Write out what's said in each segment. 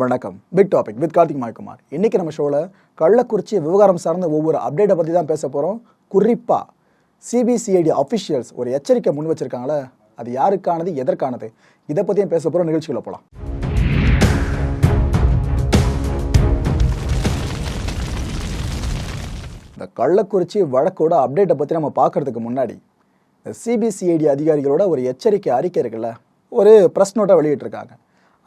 வணக்கம். Big topic with Karthik Maikumar இன்றைக்கி நம்ம ஷோவில் கள்ளக்குறிச்சி விவகாரம் சார்ந்த ஒவ்வொரு அப்டேட்டை பற்றி தான் பேச போகிறோம் குறிப்பாக சிபிசிஐடி அஃபிஷியல்ஸ் ஒரு எச்சரிக்கை முன் வச்சுருக்காங்களே அது யாருக்கானது எதற்கானது? இதை பற்றியும் பேச போகிறோம் நிகழ்ச்சிகளை போகலாம் இந்த கள்ளக்குறிச்சி வழக்கோட அப்டேட்டை பற்றி நம்ம பார்க்கறதுக்கு முன்னாடி இந்த சிபிசிஐடி அதிகாரிகளோட ஒரு எச்சரிக்கை அறிக்கை இருக்குல்ல ஒரு ப்ரெஸ் நோட்டை வெளியிட்டிருக்காங்க.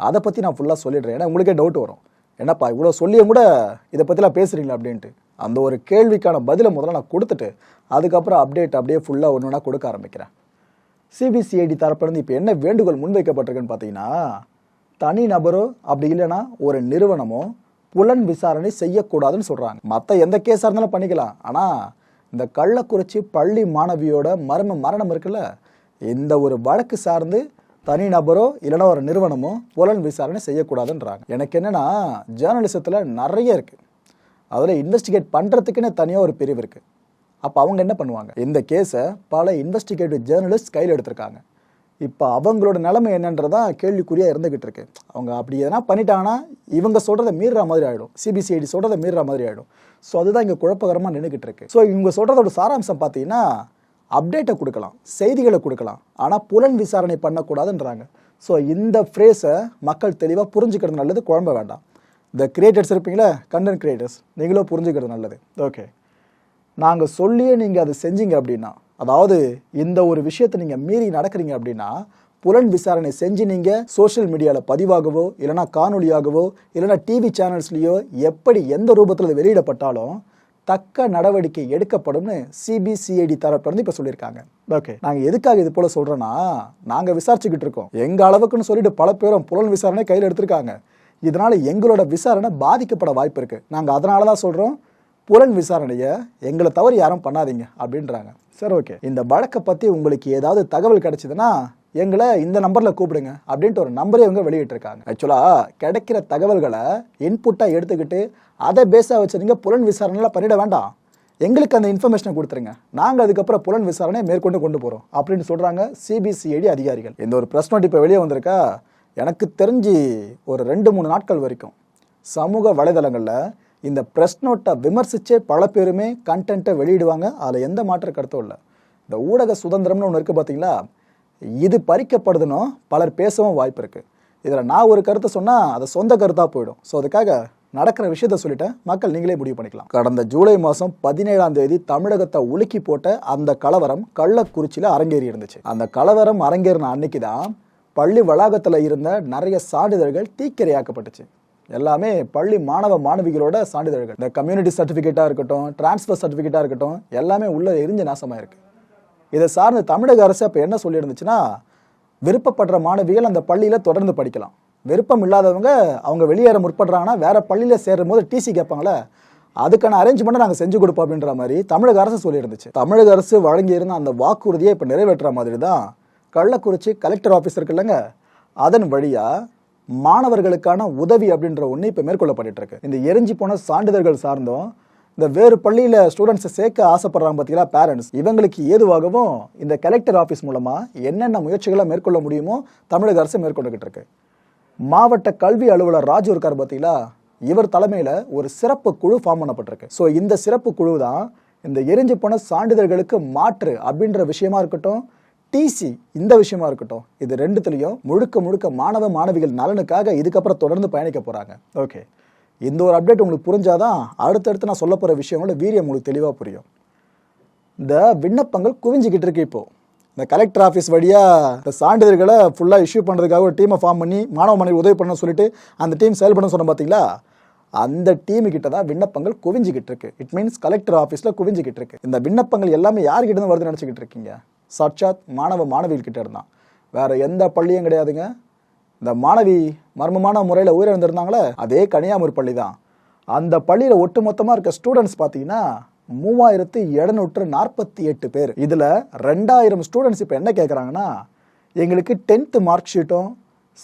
அதை பற்றி நான் ஃபுல்லாக சொல்லிடுறேன். ஏன்னா உங்களுக்கே டவுட் வரும். என்னப்பா இவ்வளோ சொல்லியும் கூட இதை பற்றிலாம் பேசுகிறீங்களா அப்படின்ட்டு. அந்த ஒரு கேள்விக்கான பதிலை முதல்ல நான் கொடுத்துட்டு அதுக்கப்புறம் அப்டேட் அப்படியே ஃபுல்லாக ஒன்று ஒன்றா கொடுக்க ஆரம்பிக்கிறேன். சிபிசிஐடி தரப்பிலிருந்து இப்போ என்ன வேண்டுகோள் முன்வைக்கப்பட்டிருக்குன்னு பார்த்தீங்கன்னா தனி நபரோ அப்படி இல்லைன்னா ஒரு நிறுவனமோ புலன் விசாரணை செய்யக்கூடாதுன்னு சொல்கிறாங்க மற்ற எந்த கேஸாக இருந்தாலும் பண்ணிக்கலாம். ஆனால் இந்த கள்ளக்குறிச்சி பள்ளி மாணவியோட மர்ம மரணம் இருக்குல்ல இந்த ஒரு வழக்கு சார்ந்து தனி நபரோ இல்லைனா ஒரு நிறுவனமோ புலன் விசாரணை செய்யக்கூடாதுன்றாங்க. எனக்கு என்னன்னா ஜேர்னலிசத்தில் நிறைய இருக்குது அதில் இன்வெஸ்டிகேட் பண்ணுறதுக்குன்னு தனியாக ஒரு பிரிவு இருக்குது அப்போ அவங்க என்ன பண்ணுவாங்க? இந்த கேஸை பல இன்வெஸ்டிகேட்டிவ் ஜேர்னலிஸ்ட் கையில் எடுத்திருக்காங்க. இப்போ அவங்களோட நிலைமை என்னன்றதான் கேள்விக்குறியாக இருந்துகிட்டு இருக்கு. அவங்க அப்படி எதனா பண்ணிட்டாங்கன்னா இவங்க சொல்கிறத மீறுற மாதிரி ஆகிடும் சிபிசிஐடி சொல்கிறத மீறுற மாதிரி ஆகிடும் ஸோ அதுதான் இங்கே குழப்பகரமாக நின்றுக்கிட்டு இருக்கு. ஸோ இவங்க சொல்கிறதோட சாராம்சம் பார்த்தீங்கன்னா அப்டேட்டை கொடுக்கலாம் செய்திகளை கொடுக்கலாம். ஆனால் புலன் விசாரணை பண்ணக்கூடாதுன்றாங்க. ஸோ இந்த ஃப்ரேஸை மக்கள் தெளிவாக புரிஞ்சுக்கிறது நல்லது குழம்ப வேண்டாம். இந்த கிரியேட்டர்ஸ் இருப்பீங்களா? கண்டென்ட் கிரியேட்டர்ஸ் நீங்களும் புரிஞ்சுக்கிறது நல்லது. ஓகே நாங்கள் சொல்லியே நீங்கள் அதை செஞ்சீங்க அப்படின்னா அதாவது இந்த ஒரு விஷயத்தை நீங்கள் மீறி நடக்கிறீங்க அப்படின்னா புலன் விசாரணை செஞ்சு நீங்கள் சோஷியல் மீடியாவில் பதிவாகவோ இல்லைனா காணொலியாகவோ இல்லைனா டிவி சேனல்ஸ்லேயோ எப்படி எந்த ரூபத்தில் வெளியிடப்பட்டாலும் தக்க நடவடிக்கை எடுக்கப்படும்னு சிபிசிஐடி தரப்பிலிருந்து இப்போ சொல்லியிருக்காங்க. ஓகே நாங்கள் எதுக்காக இது போல் சொல்கிறோன்னா நாங்கள் விசாரிச்சுக்கிட்டு இருக்கோம். எங்கள் அளவுக்குன்னு சொல்லிட்டு பல பேரும் புலன் விசாரணை கையில் எடுத்திருக்காங்க. இதனால் எங்களோட விசாரணை பாதிக்கப்பட வாய்ப்பு இருக்குது நாங்கள் அதனால தான் சொல்கிறோம் புலன் விசாரணையை எங்களை தவறு யாரும் பண்ணாதீங்க அப்படின்றாங்க. சரி ஓகே இந்த வழக்கை பற்றி உங்களுக்கு ஏதாவது தகவல் கிடைச்சதுன்னா எங்களை இந்த நம்பரில் கூப்பிடுங்க அப்படின்ட்டு ஒரு நம்பரே இவங்க வெளியிட்டிருக்காங்க. ஆக்சுவலாக கிடைக்கிற தகவல்களை இன்புட்டாக எடுத்துக்கிட்டு அதை பேஸாக வச்சு நீங்கள் புலன் விசாரணைலாம் பண்ணிட வேண்டாம். எங்களுக்கு அந்த இன்ஃபர்மேஷனை கொடுத்துருங்க. நாங்கள் அதுக்கப்புறம் புலன் விசாரணையை மேற்கொண்டு கொண்டு போகிறோம் அப்படின்னு சொல்கிறாங்க சிபிசிஐடி அதிகாரிகள். இந்த ஒரு ப்ரெஸ் நோட் இப்போ வெளியே வந்திருக்கா? எனக்கு தெரிஞ்சு ஒரு ரெண்டு மூணு நாட்கள் வரைக்கும் சமூக வலைதளங்களில் இந்த ப்ரெஸ் நோட்டை விமர்சித்தே பல பேருமே கண்டென்ட்டை வெளியிடுவாங்க. அதில் எந்த மாற்ற கருத்தும் இல்லை. இந்த ஊடக சுதந்திரம்னு ஒன்று இருக்குது பார்த்தீங்களா இது பறிக்கப்படுதுன்னு பலர் பேசவும் வாய்ப்பு இருக்குது இதில் நான் ஒரு கருத்தை சொன்னால் அது சொந்த கருத்தாக போயிடும். ஸோ அதுக்காக நடக்கிற விஷயத்த சொல்லிட்டு மக்கள் நீங்களே முடிவு பண்ணிக்கலாம். கடந்த ஜூலை மாதம் பதினேழாம் தேதி தமிழகத்தை உலுக்கி போட்ட அந்த கலவரம் கள்ளக்குறிச்சியில் அரங்கேறி இருந்துச்சு. அந்த கலவரம் அரங்கேறின அன்னைக்கு தான் பள்ளி வளாகத்தில் இருந்த நிறைய சான்றிதழ்கள் தீக்கிரையாக்கப்பட்டுச்சு. எல்லாமே பள்ளி மாணவ மாணவிகளோட சான்றிதழ்கள். இந்த கம்யூனிட்டி சர்டிஃபிகேட்டாக இருக்கட்டும் டிரான்ஸ்ஃபர் சர்டிஃபிகேட்டாக இருக்கட்டும் எல்லாமே உள்ள எரிஞ்ச நாசமாக இருக்குது இதை சார்ந்து தமிழக அரசு அப்போ என்ன சொல்லியிருந்துச்சுன்னா விருப்பப்படுற மாணவிகள் அந்த பள்ளியில் தொடர்ந்து படிக்கலாம். விருப்பம் இல்லாதவங்க அவங்க வெளியேற முற்படுறாங்கன்னா வேற பள்ளியில் சேரும் போது டிசி கேட்பாங்களே அதுக்கான அரேஞ்ச்மெண்ட்டை நாங்கள் செஞ்சு கொடுப்போம் அப்படின்ற மாதிரி தமிழக அரசு சொல்லியிருந்துச்சு. தமிழக அரசு வழங்கியிருந்த அந்த வாக்குறுதியை இப்போ நிறைவேற்றுற மாதிரி தான் கள்ளக்குறிச்சி கலெக்டர் ஆஃபீஸ் இருக்குல்லங்க அதன் வழியாக மாணவர்களுக்கான உதவி அப்படின்ற ஒன்று இப்போ மேற்கொள்ளப்பட்டு இருக்கு. இந்த எரிஞ்சு போன சான்றிதழ்கள் சார்ந்தும் இந்த வேறு பள்ளியில் ஸ்டூடெண்ட்ஸை சேர்க்க ஆசைப்படுறாங்க பார்த்தீங்களா பேரண்ட்ஸ் இவங்களுக்கு ஏதுவாகவும் இந்த கலெக்டர் ஆஃபீஸ் மூலமாக என்னென்ன முயற்சிகளை மேற்கொள்ள முடியுமோ தமிழக அரசு மேற்கொண்டுகிட்டு இருக்கு. மாவட்ட கல்வி அலுவலர் ராஜு இருக்கார் பார்த்தீங்களா இவர் தலைமையில் ஒரு சிறப்பு குழு ஃபார்ம் பண்ணப்பட்டிருக்கு. ஸோ இந்த சிறப்பு குழு தான் இந்த எரிஞ்சு போன சான்றிதழ்களுக்கு மாற்று அப்படின்ற விஷயமா இருக்கட்டும் டிசி இந்த விஷயமா இருக்கட்டும் இது ரெண்டுத்துலையும் முழுக்க முழுக்க மாணவ மாணவிகள் நலனுக்காக இதுக்கப்புறம் தொடர்ந்து பயணிக்க போகிறாங்க ஓகே இந்த ஒரு அப்டேட் உங்களுக்கு புரிஞ்சாதான் அடுத்தடுத்து நான் சொல்ல போகிற விஷயங்களோட வீரியம் உங்களுக்கு தெளிவாக புரியும். இந்த விண்ணப்பங்கள் குவிஞ்சிக்கிட்டு இருக்கு இப்போ. இந்த கலெக்டர் ஆஃபீஸ் வழியாக இந்த சான்றிதழ்களை ஃபுல்லாக இஷ்யூ பண்ணுறதுக்காக ஒரு டீமை ஃபார்ம் பண்ணி மாணவ மாணவி உதவி பண்ண சொல்லிட்டு அந்த டீம் செயல்பட சொன்ன பார்த்தீங்களா அந்த டீமுக்கிட்ட தான் விண்ணப்பங்கள் குவிஞ்சிக்கிட்டு இருக்கு. இட் மீன்ஸ் கலெக்டர் ஆஃபீஸில் குவிஞ்சிக்கிட்டு இருக்கு. இந்த விண்ணப்பங்கள் எல்லாமே யார்கிட்ட இருந்து வருதுன்னு நினச்சிக்கிட்டு இருக்கீங்க? சாட்சாத் மாணவ மாணவிகள் கிட்ட இருந்தான். வேற எந்த பள்ளியும் கிடையாதுங்க. இந்த மாணவி மர்மமான முறையில் உயிரிழந்திருந்தாங்களே அதே கனியாமூர் பள்ளி தான் அந்த பள்ளியில் ஒட்டுமொத்தமாக இருக்க ஸ்டூடெண்ட்ஸ் பார்த்தீங்கன்னா மூவாயிரத்து எழுநூற்று நாற்பத்தி எட்டு பேர். இதில் ரெண்டாயிரம் ஸ்டூடெண்ட்ஸ் இப்போ என்ன கேட்குறாங்கன்னா எங்களுக்கு டென்த்து மார்க் ஷீட்டும்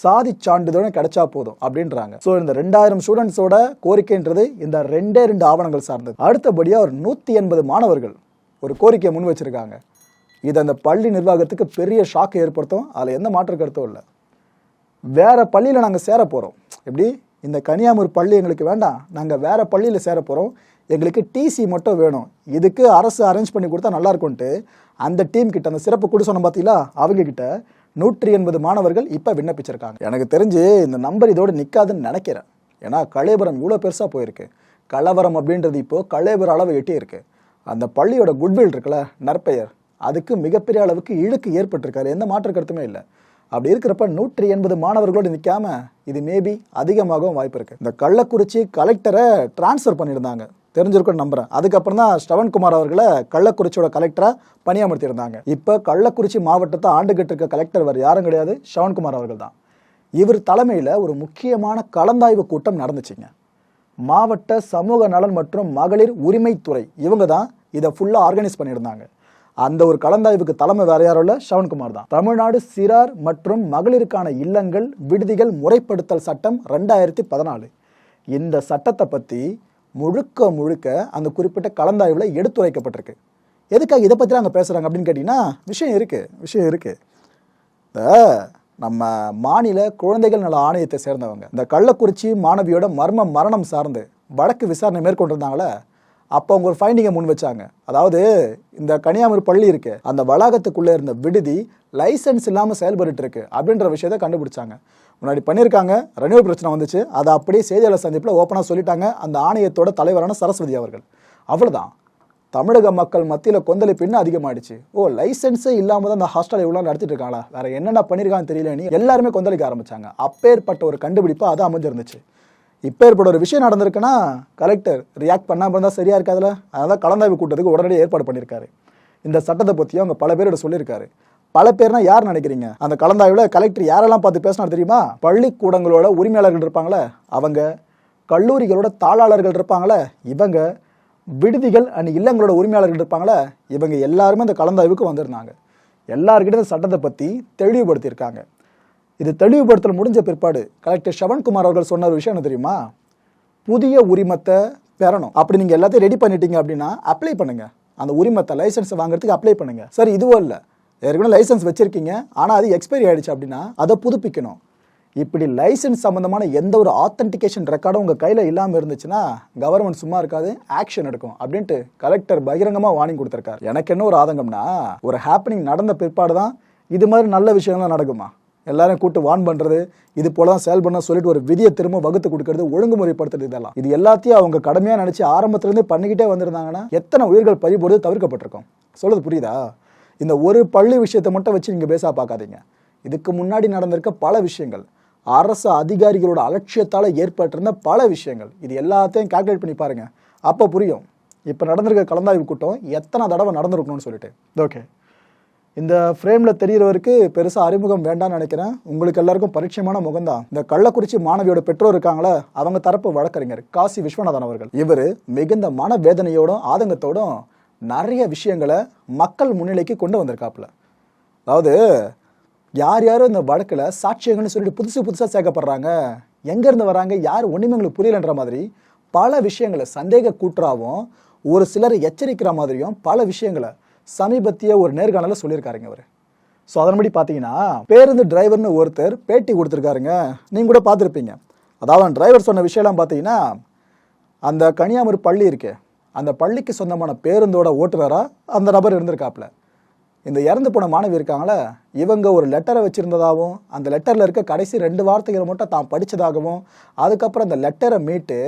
சாதி சான்றிதழும் கிடைச்சா போதும் அப்படின்றாங்க. ஸோ இந்த ரெண்டாயிரம் ஸ்டூடெண்ட்ஸோட கோரிக்கைன்றது இந்த ரெண்டே ரெண்டு ஆவணங்கள் சார்ந்தது. அடுத்தபடியாக ஒரு நூற்றி எண்பது மாணவர்கள் ஒரு கோரிக்கையை முன் வச்சிருக்காங்க. இது அந்த பள்ளி நிர்வாகத்துக்கு பெரிய ஷாக்கை ஏற்படுத்தும். அதில் எந்த மாற்று கருத்தும் இல்லை. வேற பள்ளியில் நாங்கள் சேர போகிறோம் எப்படி? இந்த கனியாமூர் பள்ளி எங்களுக்கு வேண்டாம். நாங்கள் வேற பள்ளியில் சேர போகிறோம் எங்களுக்கு டிசி மட்டும் வேணும். இதுக்கு அரசு அரேஞ்ச் பண்ணி கொடுத்தா நல்லா இருக்கும்ன்ட்டு அந்த டீம் கிட்ட அந்த சிறப்பு கொடு சொன்ன பார்த்தீங்களா அவங்க கிட்ட நூற்றி எண்பது மாணவர்கள் இப்போ விண்ணப்பிச்சிருக்காங்க. எனக்கு தெரிஞ்சு இந்த நம்பர் இதோடு நிற்காதுன்னு நினைக்கிறேன். ஏன்னா கலேபுரம் இவ்வளோ பெருசாக போயிருக்கு. கலவரம் அப்படின்றது இப்போது கலேபுர அளவு எட்டியிருக்கு. அந்த பள்ளியோட குட்வில் இருக்குல்ல நற்பெயர். அதுக்கு மிகப்பெரிய அளவுக்கு இழுக்கு ஏற்பட்டிருக்காரு எந்த மாற்று கருத்துமே இல்லை. அப்படி இருக்கிறப்ப நூற்றி எண்பது மாணவர்களோடு நிற்காம இது மேபி அதிகமாகவும் வாய்ப்பு இருக்கு. இந்த கள்ளக்குறிச்சி கலெக்டரை டிரான்ஸ்ஃபர் பண்ணியிருந்தாங்க. தெரிஞ்சிருக்கும்னு நம்புறேன். அதுக்கப்புறம் தான் ஸ்ரவன்குமார் அவர்களை கள்ளக்குறிச்சியோட கலெக்டராக பணியமர்த்தியிருந்தாங்க. இப்போ கள்ளக்குறிச்சி மாவட்டத்தை ஆண்டுகிட்டு இருக்க கலெக்டர் வேறு யாரும் கிடையாது ஸ்ரவன்குமார் அவர்கள் தான். இவர் தலைமையில் ஒரு முக்கியமான கலந்தாய்வு கூட்டம் நடந்துச்சுங்க. மாவட்ட சமூக நலன் மற்றும் மகளிர் உரிமைத்துறை இவங்க தான் இதை ஃபுல்லாக ஆர்கனைஸ் பண்ணியிருந்தாங்க. அந்த ஒரு கலந்தாய்வுக்கு தலைமை வேற யாரும் இல்லை ஷவன்குமார் தான். தமிழ்நாடு சிறார் மற்றும் மகளிருக்கான இல்லங்கள் விடுதிகள் முறைப்படுத்தல் சட்டம் ரெண்டாயிரத்தி பதினாலு. இந்த சட்டத்தை பற்றி முழுக்க முழுக்க அந்த குறிப்பிட்ட கலந்தாய்வில் எடுத்துரைக்கப்பட்டிருக்கு. எதுக்காக இதை பற்றி அங்கே பேசுகிறாங்க அப்படின்னு கேட்டிங்கன்னா விஷயம் இருக்குது விஷயம் இருக்குது நம்ம மாநில குழந்தைகள் நல ஆணையத்தை சேர்ந்தவங்க இந்த கள்ளக்குறிச்சி மாணவியோட மர்ம மரணம் சார்ந்து வழக்கு விசாரணை மேற்கொண்டிருந்தாங்களே அப்போ அவங்க ஒரு ஃபைண்டிங்கை முன் வச்சாங்க. அதாவது இந்த கனியாமூர் பள்ளி இருக்கு அந்த வளாகத்துக்குள்ளே இருந்த விடுதி லைசன்ஸ் இல்லாமல் செயல்பட்டு இருக்கு அப்படின்ற விஷயத்தை கண்டுபிடிச்சாங்க. முன்னாடி பண்ணியிருக்காங்க ரெனியூவல் பிரச்சனை வந்துச்சு. அதை அப்படியே செய்தியாளர் சந்திப்பில் ஓப்பனாக சொல்லிட்டாங்க அந்த ஆணையத்தோட தலைவரான சரஸ்வதி அவர்கள். அவ்வளோதான் தமிழக மக்கள் மத்தியில் கொந்தளிப்பு இன்னும் அதிகமாயிடுச்சு. ஓ லைசன்ஸே இல்லாமல் தான் அந்த ஹாஸ்டல் இவ்வளோ நடத்திட்டு இருக்காங்களா வேற என்னென்ன பண்ணியிருக்கான்னு தெரியலன்னு எல்லாருமே கொந்தளிக்க ஆரம்பிச்சாங்க. அப்பேற்பட்ட ஒரு கண்டுபிடிப்பாக அது அமைஞ்சிருந்துச்சு. இப்போ ஏற்பட ஒரு விஷயம் நடந்திருக்குன்னா கலெக்டர் ரியாக்ட் பண்ணாமல் இருந்தால் சரியாக இருக்காதுல்ல அதனால் கலந்தாய்வு கூட்டத்துக்கு உடனடியாக ஏற்பாடு பண்ணியிருக்காரு. இந்த சட்டத்தை பற்றியும் அவங்க பல பேரோட சொல்லியிருக்காரு. பல பேர்னா யார் நினைக்கிறீங்க? அந்த கலந்தாய்வில் கலெக்டர் யாரெல்லாம் பார்த்து பேசினா தெரியுமா? பள்ளிக்கூடங்களோட உரிமையாளர்கள் இருப்பாங்களே அவங்க. கல்லூரிகளோட தாளாளர்கள் இருப்பாங்களே இவங்க. விடுதிகள் அண்ட் இல்லங்களோட உரிமையாளர்கள் இருப்பாங்களே இவங்க எல்லாருமே அந்த கலந்தாய்வுக்கு வந்திருந்தாங்க. எல்லாருக்கிட்ட இந்த சட்டத்தை பற்றி தெளிவுபடுத்தியிருக்காங்க. இது தெளிவுபடுத்தல் முடிஞ்ச பிற்பாடு. கலெக்டர் ஷவன்குமார் அவர்கள் சொன்ன ஒரு விஷயம் என்ன தெரியுமா? புதிய உரிமத்தை பெறணும். அப்படி நீங்கள் எல்லாத்தையும் ரெடி பண்ணிட்டீங்க அப்படின்னா அப்ளை பண்ணுங்க. அந்த உரிமத்தை லைசன்ஸ் வாங்குறதுக்கு அப்ளை பண்ணுங்க. சார் இதுவும் இல்லை. ஏற்கனவே லைசன்ஸ் வச்சிருக்கீங்க. ஆனால் அது எக்ஸ்பைரி ஆயிடுச்சு அப்படின்னா அதை புதுப்பிக்கணும். இப்படி லைசன்ஸ் சம்மந்தமான எந்த ஒரு ஆத்தென்டிகேஷன் ரெக்கார்டும் உங்கள் கையில் இல்லாமல் இருந்துச்சுன்னா கவர்மெண்ட் சும்மா இருக்காது ஆக்ஷன் எடுக்கும் அப்படின்ட்டு கலெக்டர் பகிரங்கமாக வார்னிங் கொடுத்துருக்காரு. எனக்கு என்ன ஒரு ஆதங்கம்னா ஒரு ஹாப்பனிங் நடந்த பிற்பாடு தான் இது மாதிரி நல்ல விஷயங்கள்லாம் நடக்குமா? எல்லாரும் கூட்டு வான் பண்ணுறது இது போல தான் செயல் பண்ண சொல்லிட்டு ஒரு விதியை திரும்ப வகுத்து கொடுக்கறது ஒழுங்குமுறைப்படுத்துறது இதெல்லாம். இது எல்லாத்தையும் அவங்க கடமையாக நினச்சி ஆரம்பத்துலேருந்தே பண்ணிக்கிட்டே வந்திருந்தாங்கன்னா எத்தனை உயிர்கள் பறிபோடுறது தவிர்க்கப்பட்டிருக்கும்? சொல்லுது புரியுதா? இந்த ஒரு பள்ளி விஷயத்தை மட்டும் வச்சு நீங்கள் பேசா பார்க்காதீங்க. இதுக்கு முன்னாடி நடந்திருக்க பல விஷயங்கள் அரசு அதிகாரிகளோட அலட்சியத்தால் ஏற்பட்டிருந்த பல விஷயங்கள் இது எல்லாத்தையும் கால்குலேட் பண்ணி பாருங்கள் அப்போ புரியும். இப்போ நடந்திருக்க கலந்தாய்வு கூட்டம் எத்தனை தடவை நடந்திருக்கணும்னு சொல்லிட்டு. ஓகே இந்த ஃப்ரேமில் தெரிகிறவருக்கு பெருசாக அறிமுகம் வேண்டாம்னு நினைக்கிறேன். உங்களுக்கு எல்லாருக்கும் பரிச்சயமான முகம்தான். இந்த கள்ளக்குறிச்சி மாணவியோட பெற்றோர் இருக்காங்களே அவங்க தரப்பு வழக்கறிஞர் காசி விஸ்வநாதன் அவர்கள். இவர் மிகுந்த மனவேதனையோடும் ஆதங்கத்தோடும் நிறைய விஷயங்களை மக்கள் முன்னிலைக்கு கொண்டு வந்திருக்காப்புல. அதாவது யார் யாரும் இந்த வழக்கில் சாட்சியங்கள்னு சொல்லிட்டு புதுசு புதுசாக சேர்க்கப்படுறாங்க எங்கேருந்து வராங்க யார் ஒன்றுமே எங்களுக்கு புரியலன்ற மாதிரி பல விஷயங்களை சந்தேக கூற்றாவும் ஒரு சிலரை எச்சரிக்கிற மாதிரியும் பல விஷயங்களை சமீபத்திய ஒரு நேர்காணலில் சொல்லியிருக்காருங்க அவர். ஸோ அதன்படி பார்த்தீங்கன்னா பேருந்து டிரைவர்னு ஒருத்தர் பேட்டி கொடுத்துருக்காருங்க. நீங்கள் கூட பார்த்துருப்பீங்க. அதாவது டிரைவர் சொன்ன விஷயம்லாம் பார்த்தீங்கன்னா அந்த கனியாமூர் பள்ளி இருக்கு அந்த பள்ளிக்கு சொந்தமான பேருந்தோட ஓட்டுநராக அந்த நபர் இருந்திருக்காப்புல. இந்த இறந்து போன மாணவி இருக்காங்களே இவங்க ஒரு லெட்டரை வச்சுருந்ததாகவும் அந்த லெட்டரில் இருக்க கடைசி ரெண்டு வார்த்தைகளை மட்டும் தான் படித்ததாகவும் அதுக்கப்புறம் அந்த லெட்டரை மீட்டு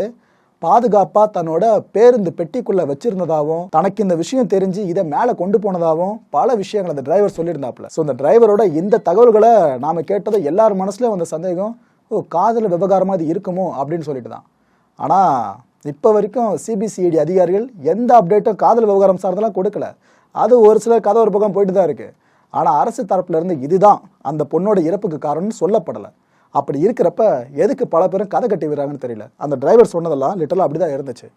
பாதுகாப்பாக தன்னோட பேருந்து பெட்டிக்குள்ளே வச்சிருந்ததாகவும் தனக்கு இந்த விஷயம் தெரிஞ்சு இதை மேலே கொண்டு போனதாகவும் பல விஷயங்கள் அந்த டிரைவர் சொல்லியிருந்தாப்புல. ஸோ அந்த டிரைவரோட இந்த தகவல்களை நாம் கேட்டதை எல்லார் மனசுலயும் வந்த சந்தேகம் ஓ காதல் விவகாரமாக இது இருக்குமோ அப்படின்னு சொல்லிட்டு தான். ஆனால் இப்போ வரைக்கும் சிபிசிஐடி அதிகாரிகள் எந்த அப்டேட்டும் காதல் விவகாரம் சார்ந்தெல்லாம் கொடுக்கல. அது ஒரு சிலர் கதை ஒரு பக்கம் போயிட்டு தான் இருக்கு. ஆனால் அரசு தரப்புல இருந்து இதுதான் அந்த பொண்ணோட இறப்புக்கு காரணம்னு சொல்லப்படலை. அப்படி இருக்கிறப்ப எதுக்கு பல பேரும் கதை கட்டி விடுறாங்கன்னு தெரியல. அந்த டிரைவர் சொன்னதெல்லாம் லிட்டலாக அப்படி தான் இருந்துச்சு.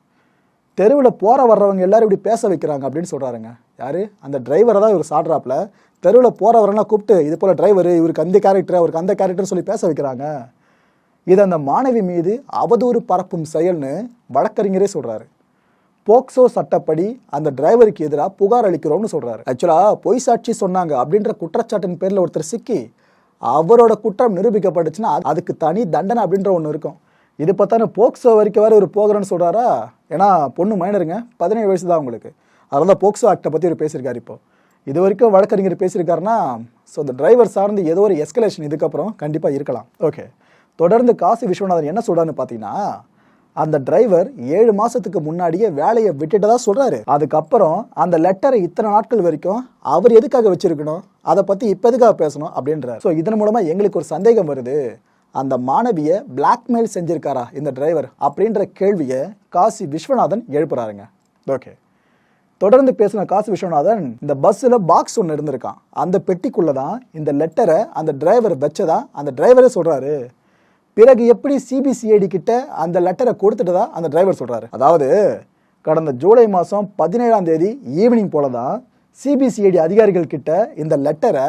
தெருவில் போகிற வர்றவங்க எல்லாரும் இப்படி பேச வைக்கிறாங்க அப்படின்னு சொல்கிறாருங்க யார்? அந்த டிரைவரை தான் இவர் சாடுறாப்புல. தெருவில் போகிறவரெல்லாம் கூப்பிட்டு இது போல் டிரைவர் இவருக்கு அந்த கேரக்டர் அவருக்கு அந்த கேரக்டர் சொல்லி பேச வைக்கிறாங்க. இது அந்த மாணவி மீது அவதூறு பரப்பும் செயல்னு வழக்கறிஞரே சொல்கிறாரு போக்சோ சட்டப்படி அந்த டிரைவருக்கு எதிராக புகார் அளிக்கிறோம்னு சொல்கிறாரு ஆக்சுவலாக பொய் சாட்சி சொன்னாங்க அப்படின்ற குற்றச்சாட்டின் பேரில் ஒருத்தர் சிக்கி அவரோட குற்றம் நிரூபிக்கப்பட்டுச்சுன்னா அதுக்கு தனி தண்டனை அப்படின்ற ஒன்று இருக்கும். இது பார்த்தானே போக்சோ வரைக்கும் வேறு ஒரு போகிறேன்னு சொல்கிறாரா ஏன்னா பொண்ணு மைனருங்க. பதினேழு வயசு தான் உங்களுக்கு அதனால தான் போக்சோ ஆக்டை பற்றி இவர் பேசியிருக்காரு இப்போ. இது வரைக்கும் வழக்கறிஞர் பேசியிருக்காருன்னா ஸோ இந்த டிரைவர் சார்ந்து ஏதோ ஒரு எஸ்கலேஷன் இதுக்கப்புறம் கண்டிப்பாக இருக்கலாம். ஓகே தொடர்ந்து காசி விஸ்வநாதன் என்ன சொல்கிறான்னு பார்த்தீங்கன்னா அந்த டிரைவர் ஏழு மாசத்துக்கு முன்னாடியே வேலையை விட்டுட்டதா சொல்றாரு. அதுக்கப்புறம் அந்த லெட்டரை இத்தனை நாட்கள் வரைக்கும் அவர் எதுக்காக வச்சிருக்கணும்? அதை பத்தி இப்ப எதுக்காக பேசணும்? அப்படின்றார். ஸோ இதன் மூலமா எங்களுக்கு ஒரு சந்தேகம் வருது. அந்த மாணவியை பிளாக்மெயில் செஞ்சிருக்காரா இந்த டிரைவர் அப்படின்ற கேள்வியை காசி விஸ்வநாதன் எழுப்புறாருங்க. ஓகே தொடர்ந்து பேசின காசி விஸ்வநாதன் இந்த பஸ்ஸில் பாக்ஸ் ஒன்று இருந்திருக்கான் அந்த பெட்டிக்குள்ளே தான் இந்த லெட்டரை அந்த டிரைவர் வச்சதா அந்த டிரைவரே சொல்கிறாரு பிறகு எப்படி சிபிசிஐடி கிட்ட அந்த லெட்டரை கொடுத்துட்டதா அந்த டிரைவர் சொல்கிறாரு அதாவது கடந்த ஜூலை மாதம் பதினேழாம் தேதி ஈவினிங் போல தான் சிபிசிஐடி அதிகாரிகள் கிட்ட இந்த லெட்டரை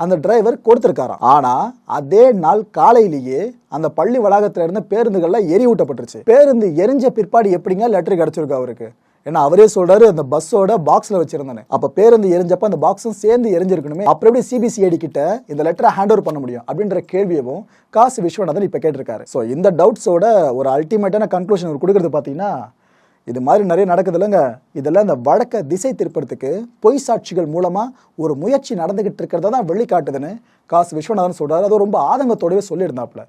அந்த டிரைவர் கொடுத்துருக்காராம். ஆனால் அதே நாள் காலையிலேயே அந்த பள்ளி வளாகத்தில் இருந்த பேருந்துகள்லாம் எரி ஊட்டப்பட்டுருச்சு பேருந்து எரிஞ்ச பிற்பாடு எப்படிங்க லெட்டர் கிடச்சிருக்கு அவருக்கு? ஏன்னா அவரே சொல்றாரு அந்த பஸ்ஸோட பாக்ஸ்ல வச்சிருந்தானே. அப்ப பேருந்து எரிஞ்சப்ப அந்த பாக்ஸும் சேர்ந்து எரிஞ்சிருக்கணுமே. அப்புறம் எப்படி சிபிசிஐடி கிட்ட இந்த லெட்டரை ஹேண்ட் ஓவர் பண்ண முடியும் அப்படின்ற கேள்வியவும் காசு விஸ்வநாதன் இப்ப கேட்டிருக்காரு. ஸோ இந்த டவுட்ஸோட ஒரு அல்டிமேட்டான கன்க்ளூஷன் அவர் கொடுக்கறது பாத்தீங்கன்னா இது மாதிரி நிறைய நடக்குது இல்லைங்க. இதெல்லாம் இந்த வழக்கை திசை திருப்பறதுக்கு பொய் சாட்சிகள் மூலமா ஒரு முயற்சி நடந்துகிட்டு இருக்கிறத தான் வெளிக்காட்டுதுன்னு காசு விஸ்வநாதன் சொல்றாரு. அது ரொம்ப ஆதங்கத்தோடவே சொல்லியிருந்தாப்புல.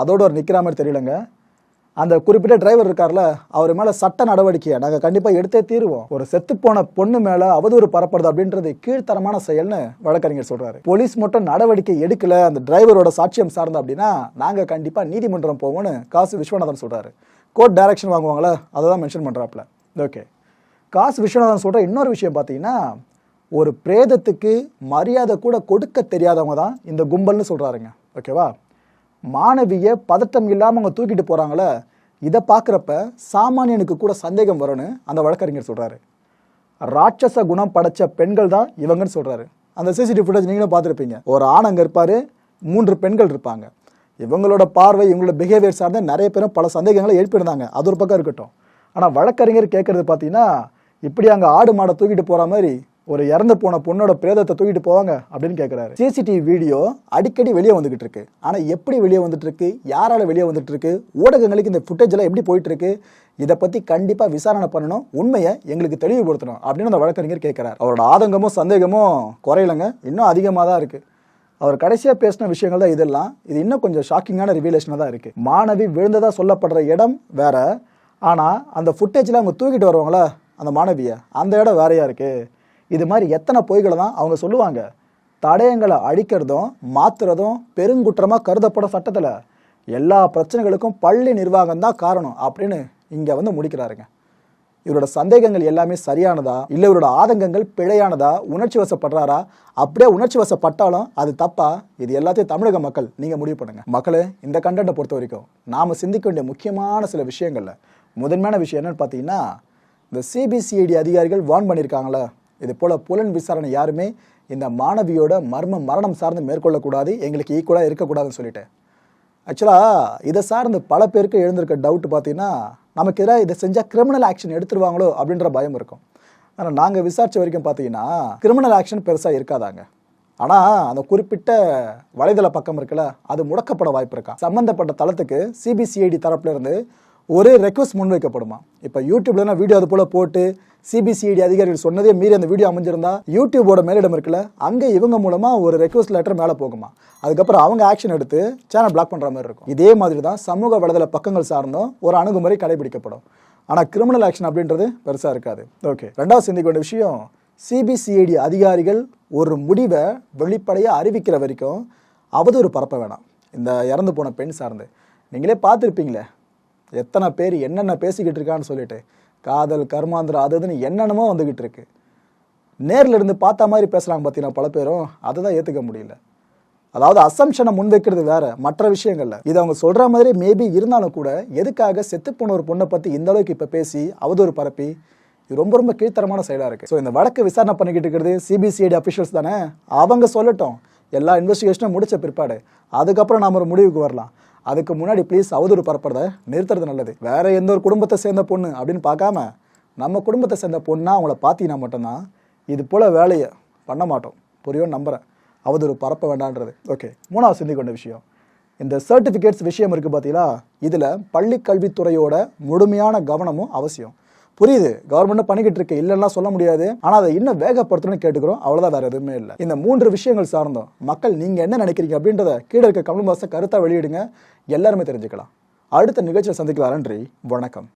அதோட ஒரு நிக்கிற மாதிரி தெரியலங்க. அந்த குறிப்பிட்ட டிரைவர் இருக்கார்ல அவர் மேல சட்ட நடவடிக்கையை? நாங்க கண்டிப்பா எடுத்தே தீருவோம். ஒரு செத்து போன பொண்ணு மேல அவதூறு பரப்புறது அப்படின்றது கீழ்த்தரமான செயல்னு வழக்கறிஞர் சொல்றாரு. போலீஸ் மட்டும் நடவடிக்கை எடுக்கல அந்த டிரைவரோட சாட்சியம் சார்ந்த அப்படின்னா நாங்க கண்டிப்பா நீதிமன்றம் போவோம்னு காசு விஸ்வநாதன் சொல்றாரு. கோர்ட் டைரக்ஷன் வாங்குவாங்களா? அதை தான் மென்ஷன் பண்றாப்ல ஓகே காசு விஸ்வநாதன் சொல்ற இன்னொரு விஷயம் பார்த்தீங்கன்னா ஒரு பிரேதத்துக்கு மரியாதை கூட கொடுக்க தெரியாதவங்க தான் இந்த கும்பல்னு சொல்றாருங்க. ஓகேவா மாணவிய பதட்டம் இல்லாமல் அவங்க தூக்கிட்டு போகிறாங்களே இதை பார்க்குறப்ப சாமானியனுக்கு கூட சந்தேகம் வரும்னு அந்த வழக்கறிஞர் சொல்கிறாரு ராட்சச குணம் படைச்ச பெண்கள் தான் இவங்கன்னு சொல்கிறாரு அந்த சிசிடிவி ஃபுட்டேஜ் நீங்களும் பார்த்துருப்பீங்க. ஒரு ஆண் அங்கே இருப்பார் மூன்று பெண்கள் இருப்பாங்க. இவங்களோட பார்வை இவங்களோட பிஹேவியர் சார்ந்த நிறைய பேரும் பல சந்தேகங்களை எழுப்பியிருந்தாங்க. அது ஒரு பக்கம் இருக்கட்டும். ஆனால் வழக்கறிஞர் கேட்குறது பார்த்தீங்கன்னா இப்படி அங்கே ஆடு மாடை தூக்கிட்டு போகிற மாதிரி ஒரு இறந்து போன பொண்ணோட பிரேதத்தை தூக்கிட்டு போவாங்க அப்படின்னு கேட்குறாரு சிசிடிவி வீடியோ அடிக்கடி வெளியே வந்துகிட்டு இருக்கு. ஆனால் எப்படி வெளியே வந்துட்டு இருக்கு? யாரால வெளியே வந்துட்டு இருக்கு? ஊடகங்களுக்கு இந்த ஃபுட்டேஜ் எல்லாம் எப்படி போயிட்டு இருக்கு? இதை பத்தி கண்டிப்பா விசாரணை பண்ணணும். உண்மையை எங்களுக்கு தெளிவுபடுத்தணும் அப்படின்னு அந்த வழக்கறிஞர் கேட்கிறார் அவரோட ஆதங்கமும் சந்தேகமும் குறையலங்க. இன்னும் அதிகமாக தான் இருக்கு. அவர் கடைசியாக பேசின விஷயங்கள் தான் இதெல்லாம். இது இன்னும் கொஞ்சம் ஷாக்கிங்கான ரிவீலேஷனாக தான் இருக்கு. மாணவி விழுந்ததா சொல்லப்படுற இடம் வேற. ஆனால் அந்த ஃபுட்டேஜில் அவங்க தூக்கிட்டு வருவாங்களா? அந்த மாணவியை. அந்த இடம் வேறையா இருக்கு? இது மாதிரி எத்தனை பொய்களை தான் அவங்க சொல்லுவாங்க. தடயங்களை அழிக்கிறதும் மாத்துறதும் பெருங்குற்றமாக கருதப்படும் சட்டத்தில். எல்லா பிரச்சனைகளுக்கும் பள்ளி நிர்வாகம் தான் காரணம் அப்படின்னு இங்கே வந்து முடிக்கிறாருங்க. இவரோட சந்தேகங்கள் எல்லாமே சரியானதா? இல்லை இவரோட ஆதங்கங்கள் பிழையானதா? உணர்ச்சி வசப்படுறாரா? அப்படியே உணர்ச்சி வசப்பட்டாலும் அது தப்பா? இது எல்லாத்தையும் தமிழக மக்கள் நீங்கள் முடிவு பண்ணுங்க. மக்களே இந்த கண்டென்ட்டை பொறுத்த வரைக்கும் நாம் சிந்திக்க வேண்டிய முக்கியமான சில விஷயங்களில் முதன்மையான விஷயம் என்னன்னு பார்த்தீங்கன்னா இந்த சிபிசிஐடி அதிகாரிகள் வார்ன் பண்ணியிருக்காங்களே. இது போல புலன் விசாரணை யாருமே இந்த மாணவியோட மர்ம மரணம் சார்ந்து மேற்கொள்ளக்கூடாது எங்களுக்கு ஈக்குவலாக இருக்கக்கூடாதுன்னு சொல்லிட்டு. ஆக்சுவலாக இதை சார்ந்து பல பேருக்கு எழுந்திருக்க டவுட் பார்த்தீங்கன்னா நமக்கு எதிராக இதை செஞ்சால் கிரிமினல் ஆக்ஷன் எடுத்துருவாங்களோ அப்படின்ற பயம் இருக்கும். ஆனால் நாங்கள் விசாரித்த வரைக்கும் பார்த்தீங்கன்னா கிரிமினல் ஆக்ஷன் பெருசாக இருக்காதாங்க. ஆனால் அந்த குறிப்பிட்ட வலைதள பக்கம் இருக்குல்ல அது முடக்கப்பட வாய்ப்பு இருக்கா? சம்மந்தப்பட்ட தளத்துக்கு சிபிசிஐடி தரப்புலேருந்து ஒரு ரெக்வஸ்ட் முன்வைக்கப்படுமா? இப்போ யூடியூப்லனா வீடியோ அது போல போட்டு சிபிசிஐடி அதிகாரிகள் சொன்னதே மீறி அந்த வீடியோ அமைஞ்சிருந்தா யூடியூபோட மேலிடம் இருக்குல்ல அங்கே இவங்க மூலமாக ஒரு ரெக்வஸ்ட் லெட்டர் மேலே போகுமா? அதுக்கப்புறம் அவங்க ஆக்ஷன் எடுத்து சேனல் பிளாக் பண்ணுற மாதிரி இருக்கும். இதே மாதிரி தான் சமூக வலைதள பக்கங்கள் சார்ந்தும் ஒரு அணுகுமுறை கடைபிடிக்கப்படும். ஆனால் கிரிமினல் ஆக்ஷன் அப்படின்றது பெருசாக இருக்காது. ஓகே ரெண்டாவது சிந்திக்க வேண்டிய விஷயம் சிபிசிஐடி அதிகாரிகள் ஒரு முடிவை வெளிப்படையாக அறிவிக்கிற வரைக்கும் அவதூறு பரப்ப வேணாம். இந்த இறந்து போன பெண் சார்ந்து. நீங்களே பார்த்துருப்பீங்களே எத்தனை பேர் என்னென்ன பேசிக்கிட்டு இருக்கான்னு சொல்லிட்டு காதல் கர்மாந்திரம் அது இதுன்னு என்னென்னமோ வந்துக்கிட்டு இருக்கு. நேரில் இருந்து பார்த்த மாதிரி பேசுகிறாங்க பார்த்தீங்கன்னா பல பேரும் அதை தான் ஏற்றுக்க முடியல. அதாவது அசம்ஷனை முன்வைக்கிறது வேற மற்ற விஷயங்கள்ல. இது அவங்க சொல்ற மாதிரி மேபி இருந்தாலும் கூட எதுக்காக செத்து போன ஒரு பொண்ணை பத்தி இந்த அளவுக்கு இப்ப பேசி அவதூறு பரப்பி இது ரொம்ப ரொம்ப கீழ்த்தரமான செயலா இருக்கு. ஸோ இந்த வழக்கு விசாரணை பண்ணிக்கிட்டு இருக்கிறது சிபிசிஐடி அபிஷியல்ஸ் தானே? அவங்க சொல்லட்டும். எல்லா இன்வெஸ்டிகேஷனும் முடிச்ச பிற்பாடு. அதுக்கப்புறம் நாம ஒரு முடிவுக்கு வரலாம். அதுக்கு முன்னாடி ப்ளீஸ் அவதூறு பரப்புறத நிறுத்துறது நல்லது. வேற எந்த ஒரு குடும்பத்தை சேர்ந்த பொண்ணு அப்படின்னு பார்க்காம நம்ம குடும்பத்தை சேர்ந்த பொண்ணாக அவங்கள பார்த்தீங்கன்னா மட்டும்தான் இது போல் வேலையை பண்ண மாட்டோம். புரியும் நம்புகிறேன் அவதூறு பரப்ப வேண்டான்றது. ஓகே மூணாவது சிந்திக்கொண்ட விஷயம். இந்த சர்டிஃபிகேட்ஸ் விஷயம் இருக்குது பார்த்தீங்களா இதில் பள்ளி கல்வித்துறையோட முழுமையான கவனமும் அவசியம். புரியுது. கவர்மெண்ட் பண்ணிக்கிட்டு இருக்கு. இல்லைன்னா சொல்ல முடியாது. ஆனால் அதை இன்னும் வேகப்படுத்தணும்னு கேட்டுக்கிறோம். அவ்வளோதான் வேற எதுவுமே இல்லை. இந்த மூன்று விஷயங்கள் சார்ந்தோம் மக்கள் நீங்கள் என்ன நினைக்கிறீங்க அப்படின்றத கீழே இருக்க கமெண்ட் பாக்ஸை வெளியிடுங்க. எல்லாருமே தெரிஞ்சுக்கலாம். அடுத்த நிகழ்ச்சியில் சந்திக்கலாம் நன்றி. வணக்கம்.